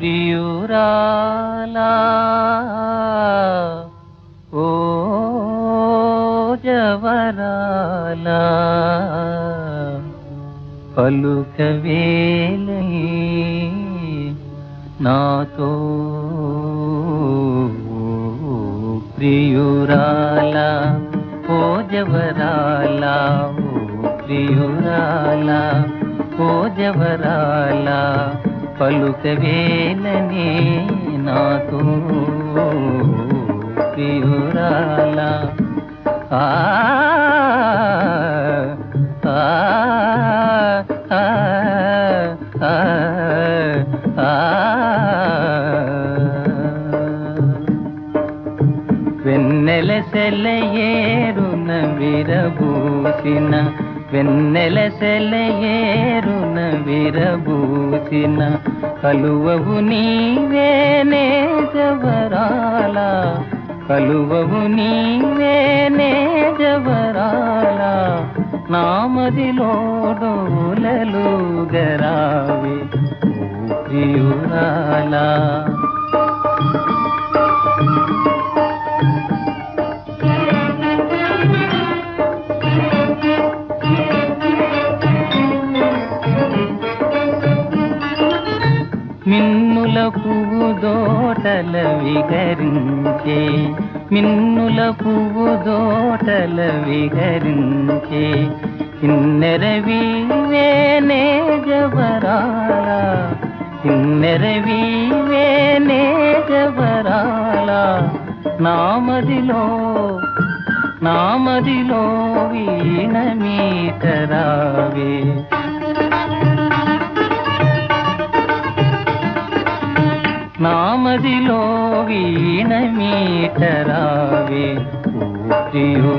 ప్రియురాలా. ఓ జవరాలా. పలుకవేలై నాతో ప్రియురాలా. ఓ జవరాలా ఓ ప్రియురాలా. ఓ జవరాలా. పలుకవేలని నాతో ప్రియురాల. ఆ ఆ ఆ ఆ ఆ వెన్నెల సెలయేరున విరబూసిన వెన్నెల సెలయేరున విరబూసిన కలువవు నీవేనే జవరాల కలువవు నీవేనే జవరాల నామదిలో డోలలు గరావి ప్రియురాలా. మిన్నుల పువ్వు దోటల విహరించే మిన్నుల పువ్వు దోటల విహరించే కిన్నెర వీవేనే జవరాల కిన్నెర వీవేనే జవరాల నామదిలో నామదిలో వీణ మీటరావే. నామదిలో వీణ మీటరావే ఓ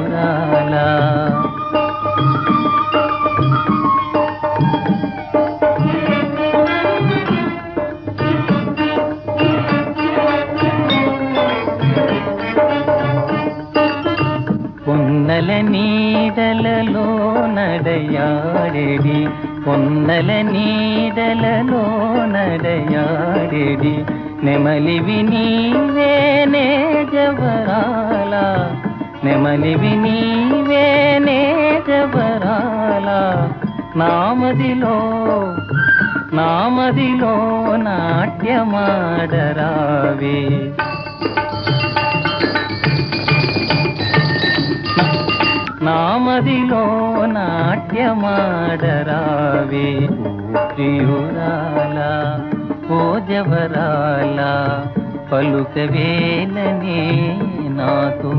పొన్నల నీడలలో నడయాడెడి. పొన్నల నీడలలో నడయాడెడి. నెమలివి నీవేనే జవరాల. నెమలివి నీవేనే జవరాల. నామదిలో నామదిలో నాట్యమాడరావే. మాడరావే ప్రియురాలా ఓ జవరాల పలుకవేలనే నాతో.